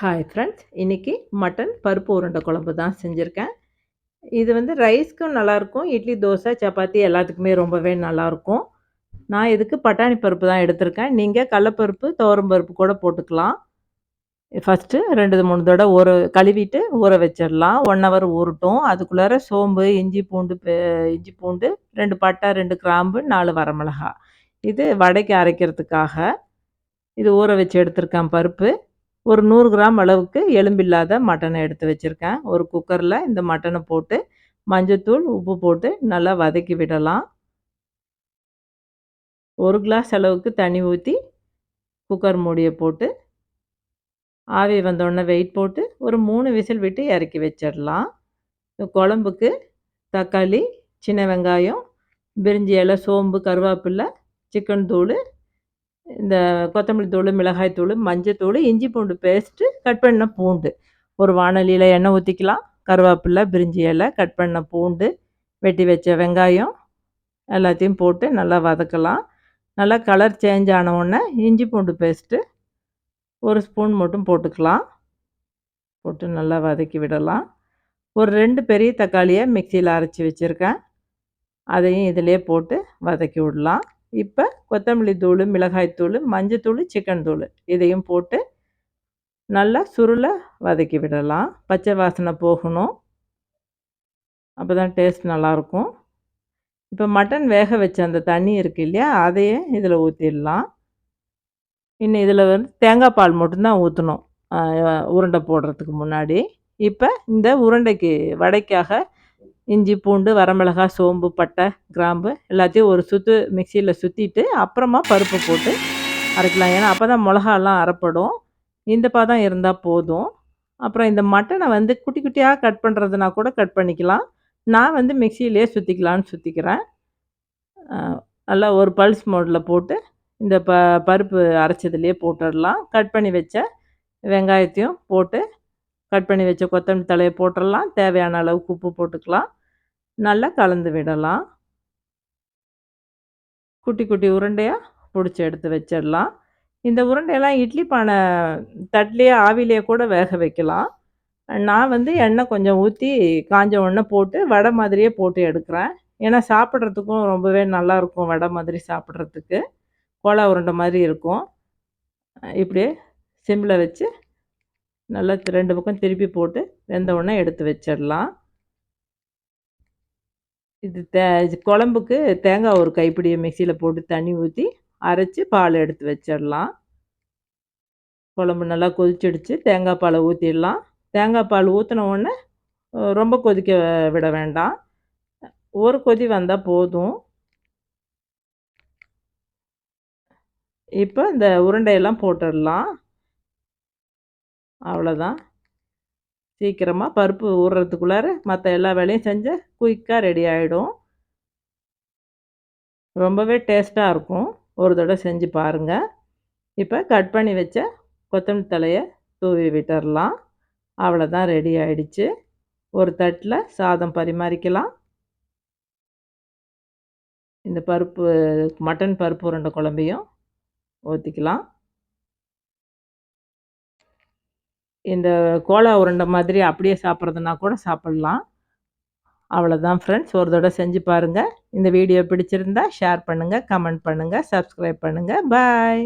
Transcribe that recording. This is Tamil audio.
ஹாய் ஃப்ரெண்ட்ஸ் இன்றைக்கி மட்டன் பருப்பு உருண்டை குழம்பு தான் செஞ்சுருக்கேன். இது வந்து ரைஸ்க்கும் நல்லாயிருக்கும் இட்லி தோசை சப்பாத்தி எல்லாத்துக்குமே ரொம்பவே நல்லாயிருக்கும். நான் இதுக்கு பட்டாணி பருப்பு தான் எடுத்திருக்கேன். நீங்கள் கடலப்பருப்பு துவரம்பருப்பு கூட போட்டுக்கலாம். ஃபஸ்ட்டு ரெண்டு மூணு தடவை ஊற கழுவிட்டு ஊற வச்சிடலாம். ஒன் ஹவர் ஊறட்டும். அதுக்குள்ளார சோம்பு இஞ்சி பூண்டு இஞ்சி பூண்டு ரெண்டு பட்டை ரெண்டு கிராம்பு நாலு வரமிளகா இது வடைக்கு அரைக்கிறதுக்காக. இது ஊற வச்சு எடுத்திருக்கேன் பருப்பு. ஒரு நூறு கிராம் அளவுக்கு எலும்பில்லாத மட்டனை எடுத்து வச்சுருக்கேன். ஒரு குக்கரில் இந்த மட்டனை போட்டு மஞ்சத்தூள் உப்பு போட்டு நல்லா வதக்கி விடலாம். ஒரு கிளாஸ் அளவுக்கு தண்ணி ஊற்றி குக்கர் மூடியை போட்டு ஆவி வந்தோடனே வெயிட் போட்டு ஒரு மூணு விசில் விட்டு இறக்கி வச்சிடலாம். குழம்புக்கு தக்காளி சின்ன வெங்காயம் பிரிஞ்சி இலை சோம்பு கருவேப்பில்லை சிக்கன் தூள் இந்த கொத்தமல்லி தூள் மிளகாய் தூள் மஞ்சத்தூள் இஞ்சி பூண்டு பேஸ்ட்டு கட் பண்ண பூண்டு. ஒரு வானலியில் எண்ணெய் ஊற்றிக்கலாம் கருவேப்பிலை பிரிஞ்சி இலை கட் பண்ண பூண்டு வெட்டி வச்ச வெங்காயம் எல்லாத்தையும் போட்டு நல்லா வதக்கலாம். நல்லா கலர் சேஞ்ச் ஆன உடனே இஞ்சி பூண்டு பேஸ்ட்டு ஒரு ஸ்பூன் மட்டும் போட்டுக்கலாம். போட்டு நல்லா வதக்கி விடலாம். ஒரு ரெண்டு பெரிய தக்காளியை மிக்சியில் அரைச்சி வச்சுருக்கேன். அதையும் இதிலே போட்டு வதக்கி விடலாம். இப்போ கொத்தமல்லி தூள் மிளகாய்த்தூள் மஞ்சத்தூள் சிக்கன் தூள் இதையும் போட்டு நல்லா சுருளை வதக்கி விடலாம். பச்சை வாசனை போகணும். அப்போ தான் டேஸ்ட் நல்லாயிருக்கும். இப்போ மட்டன் வேக வச்ச அந்த தண்ணி இருக்குது இல்லையா அதையே இதில் ஊற்றிடலாம் இன்னும் இதில் வந்து தேங்காய் பால் மட்டும்தான் ஊற்றணும் உருண்டை போடுறதுக்கு முன்னாடி. இப்போ இந்த உருண்டைக்கு வடைக்காக இஞ்சி பூண்டு வரமிளகா சோம்பு பட்டை கிராம்பு எல்லாத்தையும் ஒரு சுற்று மிக்சியில் சுற்றிட்டு அப்புறமா பருப்பு போட்டு அரைக்கலாம். ஏன்னா அப்போ தான் மிளகாலாம் அரைப்படும். இந்த பதம் இருந்தால் போதும். அப்புறம் இந்த மட்டனை வந்து குட்டி குட்டியாக கட் பண்ணுறதுனா கூட கட் பண்ணிக்கலாம். நான் வந்து மிக்சியிலே சுற்றிக்கலான்னு சுற்றிக்கிறேன் நல்லா ஒரு பல்ஸ் மோடில் போட்டு இந்த ப பருப்பு அரைச்சதுலேயே போட்டுடலாம். கட் பண்ணி வச்ச வெங்காயத்தையும் போட்டு கட் பண்ணி வச்ச கொத்தமல்லி தலையை போட்டுடலாம். தேவையான அளவுக்கு உப்பு போட்டுக்கலாம். நல்லா கலந்து விடலாம். குட்டி குட்டி உருண்டையாக பிடிச்சி எடுத்து வச்சிடலாம். இந்த உருண்டையெல்லாம் இட்லி பானை தட்லேயே ஆவிலேயே கூட வேக வைக்கலாம். நான் வந்து எண்ணெய் கொஞ்சம் ஊற்றி காஞ்ச உடனே போட்டு வடை மாதிரியே போட்டு எடுக்கிறேன். ஏன்னா சாப்பிட்றதுக்கும் ரொம்பவே நல்லாயிருக்கும் வடை மாதிரி சாப்பிட்றதுக்கு. கோலா உருண்டை மாதிரி இருக்கும். இப்படியே சிம்மில் வச்சு நல்லா ரெண்டு பக்கம் திருப்பி போட்டு வெந்த உடனே எடுத்து வச்சிடலாம். இது தே குழம்புக்கு தேங்காய் ஒரு கைப்பிடியை மிக்சியில் போட்டு தண்ணி ஊற்றி அரைச்சி பால் எடுத்து வச்சிடலாம். குழம்பு நல்லா கொதிச்சிடுச்சு. தேங்காய் பாலை ஊற்றிடலாம் தேங்காய் பால் ஊற்றின உடனே ரொம்ப கொதிக்க விட வேண்டாம். ஒரு கொதி வந்தால் போதும். இப்போ இந்த உருண்டையெல்லாம் போட்டுடலாம். அவ்வளோதான் சீக்கிரமாக பருப்பு ஊறுறதுக்குள்ளார மற்ற எல்லா வேலையும் செஞ்ச குயிக்காக ரெடி ஆகிடும் ரொம்பவே டேஸ்ட்டாக இருக்கும். ஒரு தடவை செஞ்சு பாருங்கள் இப்போ கட் பண்ணி வச்ச கொத்தமல்லி தலையை தூவி விட்டுடலாம் அவ்வளோதான் ரெடி ஆகிடுச்சு ஒரு தட்டில் சாதம் பரிமாறிக்கலாம். இந்த பருப்பு மட்டன் பருப்பு உருண்டை குழம்பையும் ஊற்றிக்கலாம் இந்த கோலா உருண்டை மாதிரி அப்படியே சாப்பிட்றதுனா கூட சாப்பிட்லாம். அவ்வளோதான் ஃப்ரெண்ட்ஸ் ஒரு தடவை செஞ்சு பாருங்கள் இந்த வீடியோ பிடிச்சிருந்தா ஷேர் பண்ணுங்கள் கமெண்ட் பண்ணுங்கள் சப்ஸ்கிரைப் பண்ணுங்கள் பாய்